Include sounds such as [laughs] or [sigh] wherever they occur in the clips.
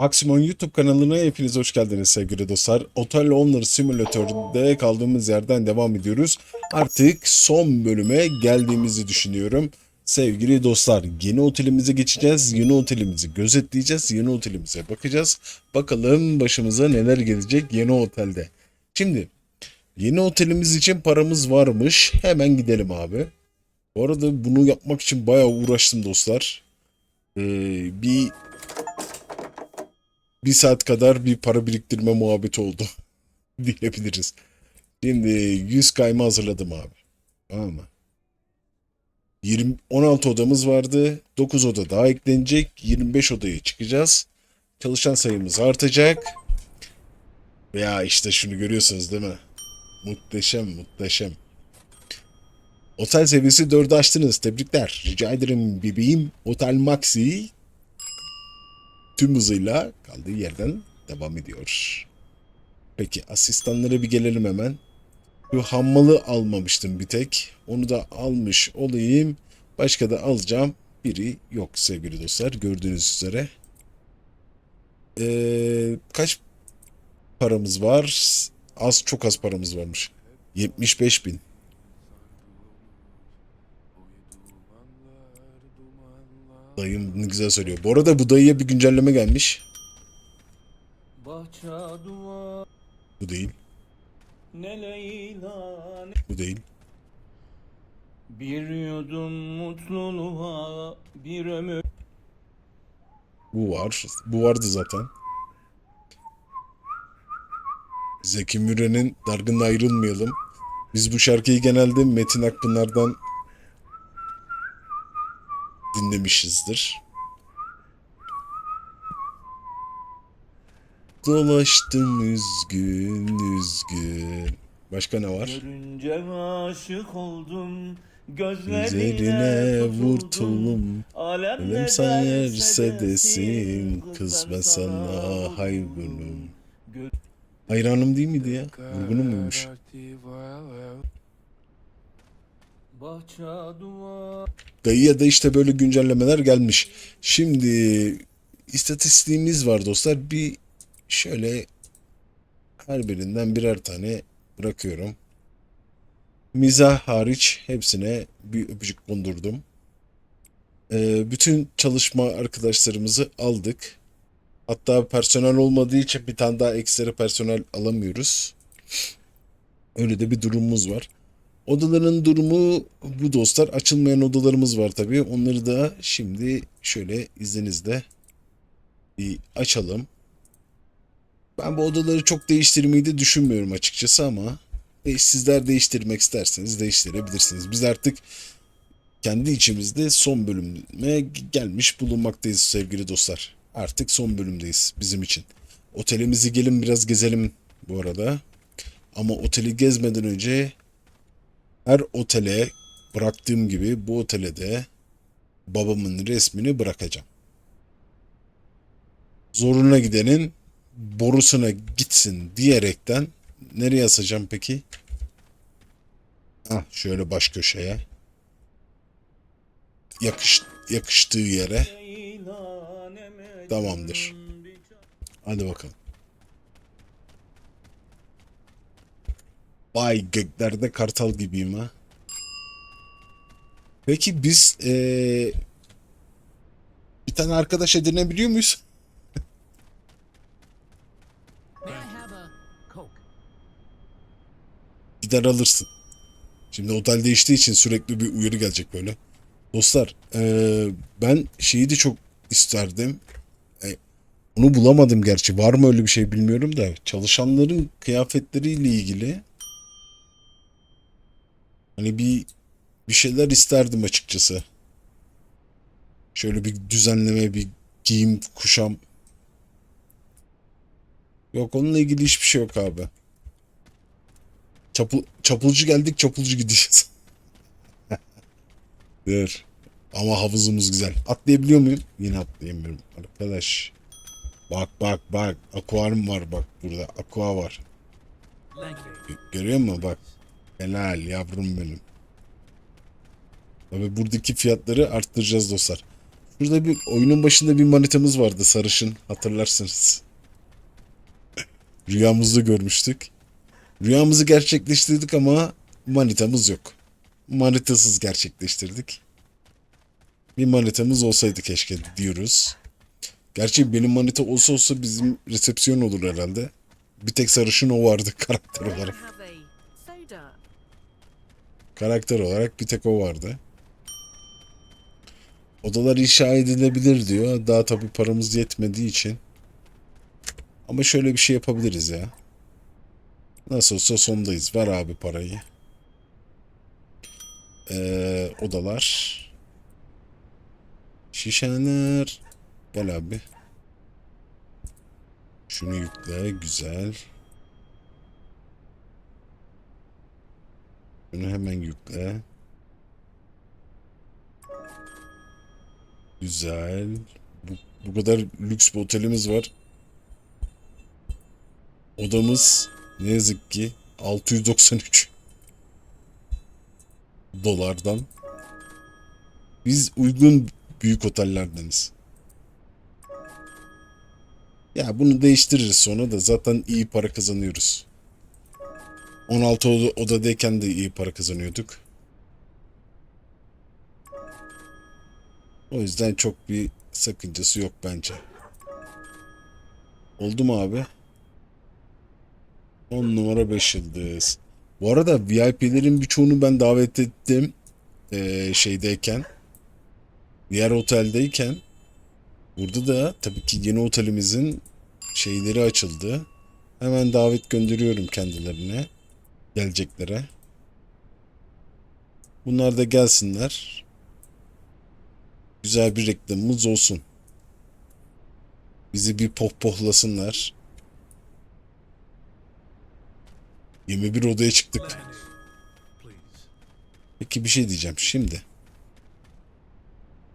Maximum YouTube kanalına hepiniz hoş geldiniz sevgili dostlar. Otel Owner Simulator'da kaldığımız yerden devam ediyoruz. Artık son bölüme geldiğimizi düşünüyorum. Sevgili dostlar yeni otelimize geçeceğiz. Yeni otelimizi gözetleyeceğiz. Yeni otelimize bakacağız. Bakalım başımıza neler gelecek yeni otelde. Şimdi yeni otelimiz için paramız varmış. Hemen gidelim abi. Bu arada bunu yapmak için bayağı uğraştım dostlar. Ee, bir bir saat kadar bir para biriktirme muhabbeti oldu [laughs] diyebiliriz. Şimdi 100 kayma hazırladım abi. Tamam mı? 20, 16 odamız vardı. 9 oda daha eklenecek. 25 odaya çıkacağız. Çalışan sayımız artacak. Ya işte şunu görüyorsunuz değil mi? Muhteşem muhteşem. Otel seviyesi 4'ü açtınız. Tebrikler. Rica ederim bebeğim. Otel Maxi tüm hızıyla kaldığı yerden devam ediyor. Peki asistanlara bir gelelim hemen. Şu hammalı almamıştım bir tek. Onu da almış olayım. Başka da alacağım biri yok sevgili dostlar. Gördüğünüz üzere. Ee, kaç paramız var? Az çok az paramız varmış. 75 bin. Dayım ne güzel söylüyor. Bu arada bu dayıya bir güncelleme gelmiş. Bu değil. ne Leyla ne Bu değil. Bir yudum mutluluğa bir ömür Bu var. Bu vardı zaten. Zeki Müren'in Dargın'la ayrılmayalım. Biz bu şarkıyı genelde Metin Akpınar'dan dinlemişizdir. Dolaştım üzgün üzgün. Başka ne var? Görünce aşık oldum Gözlerine vurtulum. Alem ne sayarsa desin kız ben sana hayvanım. Hayranım değil miydi ya? Vurgunum muymuş? Dayıya da işte böyle güncellemeler gelmiş. Şimdi istatistiğimiz var dostlar. Bir şöyle her birinden birer tane bırakıyorum. Mizah hariç hepsine bir öpücük kondurdum. Ee, bütün çalışma arkadaşlarımızı aldık. Hatta personel olmadığı için bir tane daha ekstra personel alamıyoruz. Öyle de bir durumumuz var. Odaların durumu bu dostlar. Açılmayan odalarımız var tabii. Onları da şimdi şöyle izninizle bir açalım. Ben bu odaları çok değiştirmeyi de düşünmüyorum açıkçası ama e, sizler değiştirmek isterseniz değiştirebilirsiniz. Biz artık kendi içimizde son bölüme gelmiş bulunmaktayız sevgili dostlar. Artık son bölümdeyiz bizim için. Otelimizi gelin biraz gezelim bu arada. Ama oteli gezmeden önce her otele bıraktığım gibi bu otele de babamın resmini bırakacağım. Zoruna gidenin borusuna gitsin diyerekten nereye asacağım peki? Ah şöyle baş köşeye. Yakış, yakıştığı yere. Tamamdır. Hadi bakalım. Vay göklerde kartal gibiyim ha. Peki biz eee, bir tane arkadaş edinebiliyor muyuz? [laughs] Gider alırsın. Şimdi otel değiştiği için sürekli bir uyarı gelecek böyle. Dostlar eee, ben şeyi de çok isterdim. E, onu bulamadım gerçi. Var mı öyle bir şey bilmiyorum da. Çalışanların kıyafetleriyle ilgili hani bir bir şeyler isterdim açıkçası. Şöyle bir düzenleme, bir giyim, kuşam. Yok onunla ilgili hiçbir şey yok abi. Çapul, çapulcu geldik, çapulcu gideceğiz. [laughs] Dur. Ama havuzumuz güzel. Atlayabiliyor muyum? Yine atlayamıyorum. Arkadaş. Bak bak bak. Akvaryum var bak burada. Aqua var. Görüyor musun bak. Helal yavrum benim. Tabii buradaki fiyatları arttıracağız dostlar. Şurada bir oyunun başında bir manitamız vardı sarışın hatırlarsınız. [laughs] Rüyamızda görmüştük. Rüyamızı gerçekleştirdik ama manitamız yok. Manitasız gerçekleştirdik. Bir manitamız olsaydı keşke diyoruz. Gerçi benim manita olsa olsa bizim resepsiyon olur herhalde. Bir tek sarışın o vardı [laughs] karakter olarak. Karakter olarak bir tek o vardı. Odalar inşa edilebilir diyor. Daha tabii paramız yetmediği için. Ama şöyle bir şey yapabiliriz ya. Nasıl olsa sondayız. Ver abi parayı. Ee, odalar. Şişeler. Gel abi. Şunu yükle. Güzel. Şunu hemen yükle. Güzel. Bu, bu kadar lüks bir otelimiz var. Odamız ne yazık ki 693 dolardan. Biz uygun büyük otellerdeniz. Ya bunu değiştiririz sonra da zaten iyi para kazanıyoruz. 16 oda, odadayken de iyi para kazanıyorduk. O yüzden çok bir sakıncası yok bence. Oldu mu abi? 10 numara 5 yıldız. Bu arada VIP'lerin birçoğunu ben davet ettim. Ee, şeydeyken. Diğer oteldeyken. Burada da tabii ki yeni otelimizin şeyleri açıldı. Hemen davet gönderiyorum kendilerine. Geleceklere. Bunlar da gelsinler. Güzel bir reklamımız olsun. Bizi bir pohpohlasınlar. 21 odaya çıktık. Peki bir şey diyeceğim şimdi.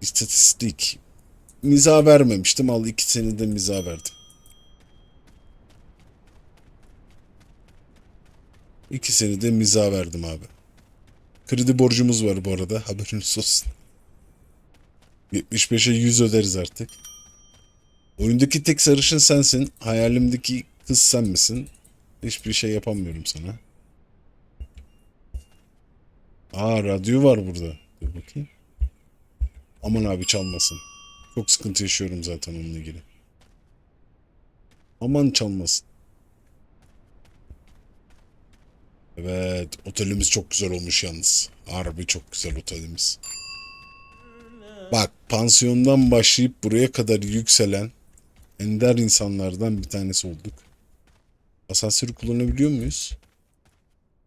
İstatistik. Miza vermemiştim. Al iki sene de miza verdim. İki sene de miza verdim abi. Kredi borcumuz var bu arada. [laughs] Haberiniz olsun. 75'e 100 öderiz artık. Oyundaki tek sarışın sensin. Hayalimdeki kız sen misin? Hiçbir şey yapamıyorum sana. Aa radyo var burada. Dur bakayım. Aman abi çalmasın. Çok sıkıntı yaşıyorum zaten onunla ilgili. Aman çalmasın. Evet, otelimiz çok güzel olmuş yalnız. Harbi çok güzel otelimiz. Bak, pansiyondan başlayıp buraya kadar yükselen ender insanlardan bir tanesi olduk. Asansörü kullanabiliyor muyuz?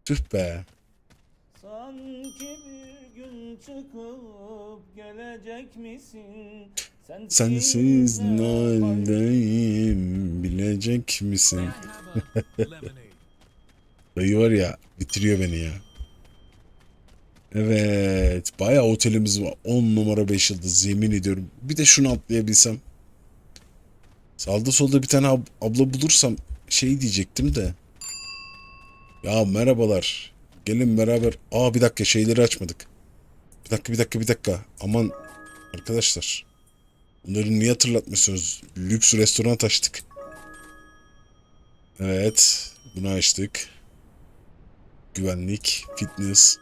Tüh be. Sanki bir gün çıkıp gelecek misin? Sensiz ne haldeyim bilecek misin? May I have a lemonade? Dayı var ya bitiriyor beni ya. Evet. Bayağı otelimiz var. 10 numara 5 yıldız yemin ediyorum. Bir de şunu atlayabilsem. Sağda solda bir tane ab- abla bulursam şey diyecektim de. Ya merhabalar. Gelin beraber. Aa bir dakika şeyleri açmadık. Bir dakika bir dakika bir dakika. Aman arkadaşlar. Bunları niye hatırlatmıyorsunuz? Lüks restoran açtık. Evet. Bunu açtık. Güvenlik, fitness.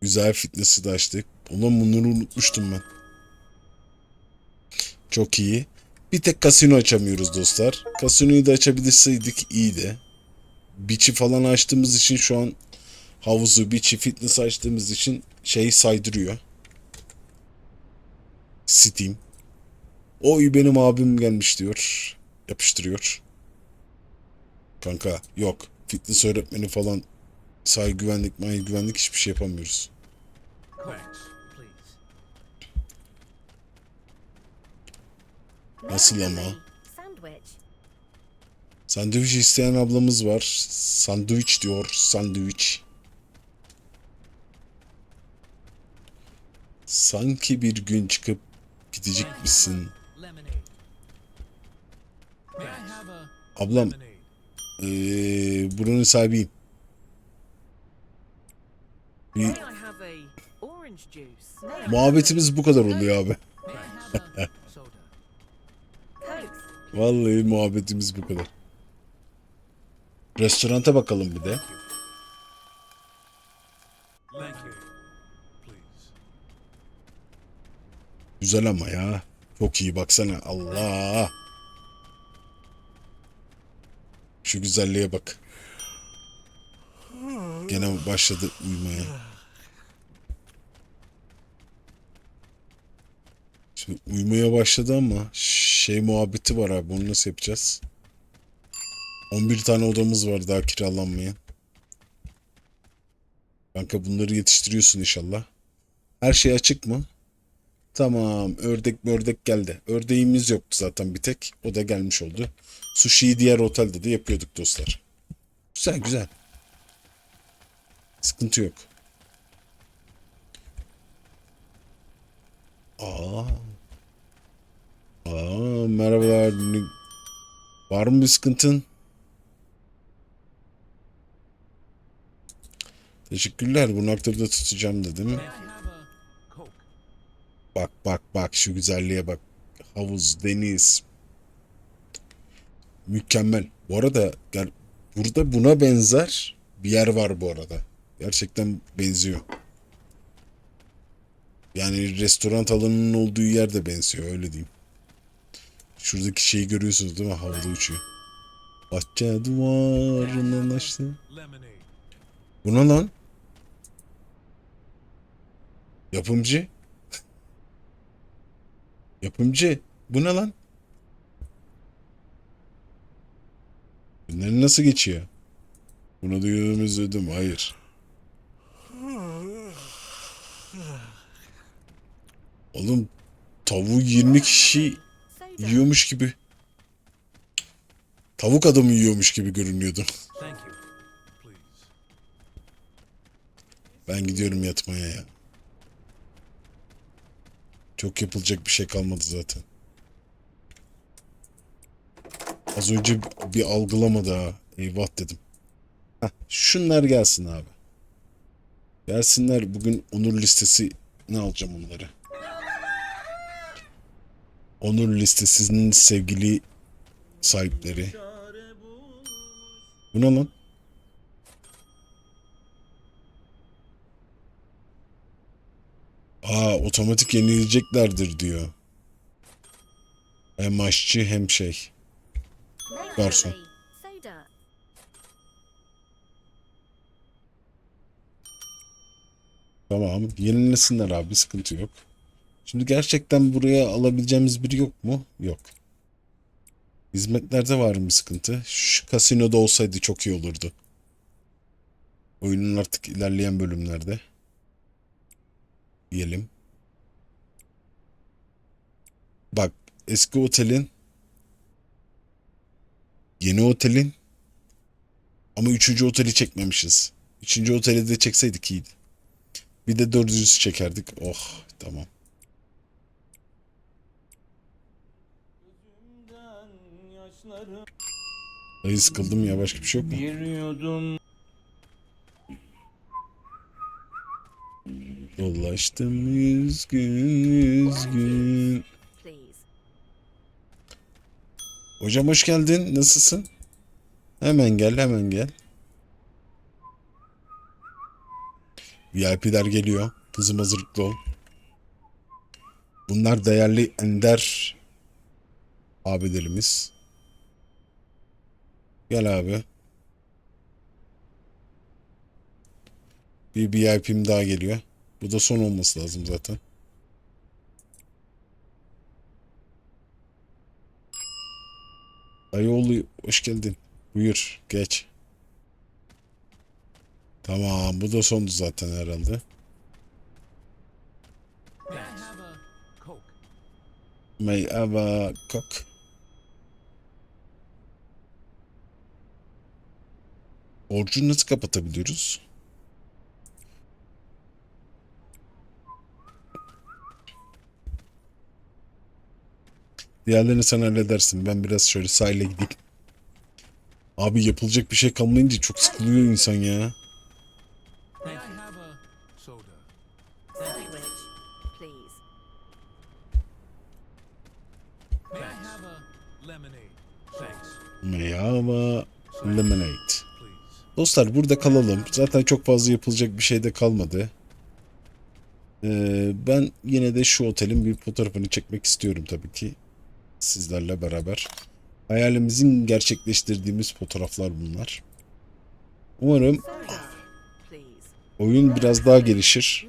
Güzel fitness'ı da açtık. Ulan bunları unutmuştum ben. Çok iyi. Bir tek kasino açamıyoruz dostlar. Kasinoyu da açabilirseydik iyiydi. Beach'i falan açtığımız için şu an havuzu, beach'i, fitness açtığımız için şey saydırıyor. Steam. Oy benim abim gelmiş diyor. Yapıştırıyor. Kanka yok. Fitness öğretmeni falan sahil güvenlik, mahil güvenlik hiçbir şey yapamıyoruz. Nasıl ama? Sandviç isteyen ablamız var. Sandviç diyor. Sandviç. Sanki bir gün çıkıp gidecek misin? Ablam, eee buranın sahibiyim. Bir. Muhabbetimiz bu kadar oluyor abi. Vallahi muhabbetimiz bu kadar. Restoranta bakalım bir de. Güzel ama ya. Çok iyi baksana. Allah. Şu güzelliğe bak. Gene başladı uyumaya. Şimdi uyumaya başladı ama şey muhabbeti var abi. Bunu nasıl yapacağız? 11 tane odamız var daha kiralanmayan. Kanka bunları yetiştiriyorsun inşallah. Her şey açık mı? Tamam. Ördek ördek geldi. Ördeğimiz yoktu zaten bir tek. O da gelmiş oldu. Sushi'yi diğer otelde de yapıyorduk dostlar. Güzel güzel. Sıkıntı yok. Aa. Aa, merhabalar. Var mı bir sıkıntın? Teşekkürler. Bunu aklımda tutacağım dedim. Bak bak bak şu güzelliğe bak. Havuz, deniz. Mükemmel. Bu arada gel, burada buna benzer bir yer var bu arada. Gerçekten benziyor. Yani restoran alanının olduğu yer de benziyor öyle diyeyim. Şuradaki şeyi görüyorsunuz değil mi? Havada uçuyor. Bahçe duvarından açtı. Bu ne lan? Yapımcı. Yapımcı. Bu ne lan? Günleri nasıl geçiyor? Bunu duyduğumu üzüldüm. Hayır. Oğlum tavuğu 20 kişi yiyormuş gibi. Tavuk adamı yiyormuş gibi görünüyordu. Ben gidiyorum yatmaya ya. Çok yapılacak bir şey kalmadı zaten. Az önce bir algılamadı ha. Eyvah dedim. Heh, şunlar gelsin abi. Gelsinler bugün onur listesi ne alacağım onları. Onur listesinin sevgili sahipleri. Bu ne lan? Aa otomatik yenileceklerdir diyor. Hem aşçı hem şey. Garson. Tamam yenilesinler abi sıkıntı yok. Şimdi gerçekten buraya alabileceğimiz biri yok mu? Yok. Hizmetlerde var mı sıkıntı? Şu kasinoda olsaydı çok iyi olurdu. Oyunun artık ilerleyen bölümlerde. Diyelim. Bak eski otelin yeni otelin ama üçüncü oteli çekmemişiz. Üçüncü oteli de çekseydik iyiydi. Bir de dördüncüsü çekerdik. Oh tamam. Ay sıkıldım ya başka bir şey yok mu? Dolaştım yüz gün yüz gün. Please. Hocam hoş geldin. Nasılsın? Hemen gel hemen gel. VIP'ler geliyor. Kızım hazırlıklı ol. Bunlar değerli ender abilerimiz. Gel abi. Bir VIP'm daha geliyor. Bu da son olması lazım zaten. Dayıoğlu hoş geldin. Buyur geç. Tamam bu da sondu zaten herhalde. May have kok. Borcu nasıl kapatabiliyoruz? Diğerlerini sen halledersin. Ben biraz şöyle sahile gideyim. Abi yapılacak bir şey kalmayınca çok sıkılıyor insan ya. Meyava lemonade. Dostlar burada kalalım. Zaten çok fazla yapılacak bir şey de kalmadı. Ee, ben yine de şu otelin bir fotoğrafını çekmek istiyorum tabii ki. Sizlerle beraber. Hayalimizin gerçekleştirdiğimiz fotoğraflar bunlar. Umarım oyun biraz daha gelişir.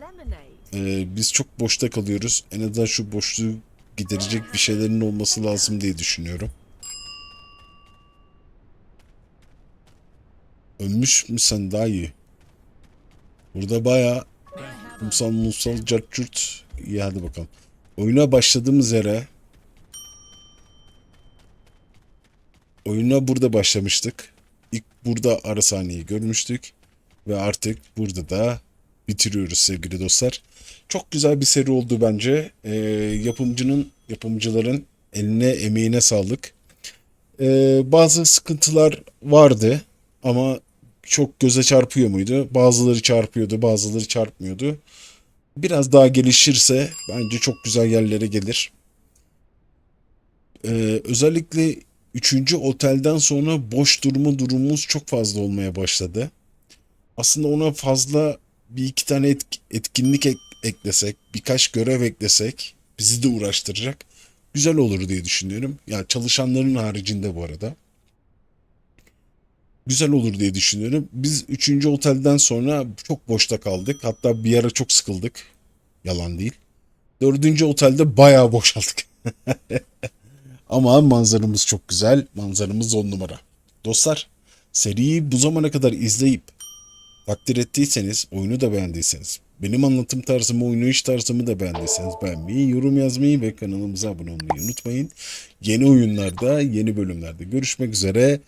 Ee, biz çok boşta kalıyoruz. En azından şu boşluğu giderecek bir şeylerin olması lazım diye düşünüyorum. Ölmüş mü sen daha iyi? Burada bayağı kumsal munsal cart curt. İyi hadi bakalım. Oyuna başladığımız yere oyuna burada başlamıştık. İlk burada ara sahneyi görmüştük. Ve artık burada da bitiriyoruz sevgili dostlar. Çok güzel bir seri oldu bence. Ee, yapımcının, yapımcıların eline emeğine sağlık. Ee, bazı sıkıntılar vardı ama çok göze çarpıyor muydu? Bazıları çarpıyordu, bazıları çarpmıyordu. Biraz daha gelişirse bence çok güzel yerlere gelir. Ee, özellikle 3. otelden sonra boş durma durumumuz çok fazla olmaya başladı. Aslında ona fazla bir iki tane etk- etkinlik ek- eklesek, birkaç görev eklesek bizi de uğraştıracak. Güzel olur diye düşünüyorum. Ya çalışanların haricinde bu arada. Güzel olur diye düşünüyorum. Biz 3. otelden sonra çok boşta kaldık. Hatta bir ara çok sıkıldık. Yalan değil. 4. otelde bayağı boşaldık. [laughs] Ama manzaramız çok güzel. Manzaramız on numara. Dostlar, seriyi bu zamana kadar izleyip takdir ettiyseniz, oyunu da beğendiyseniz, benim anlatım tarzımı, oynayış tarzımı da beğendiyseniz beğenmeyi, yorum yazmayı ve kanalımıza abone olmayı unutmayın. Yeni oyunlarda, yeni bölümlerde görüşmek üzere.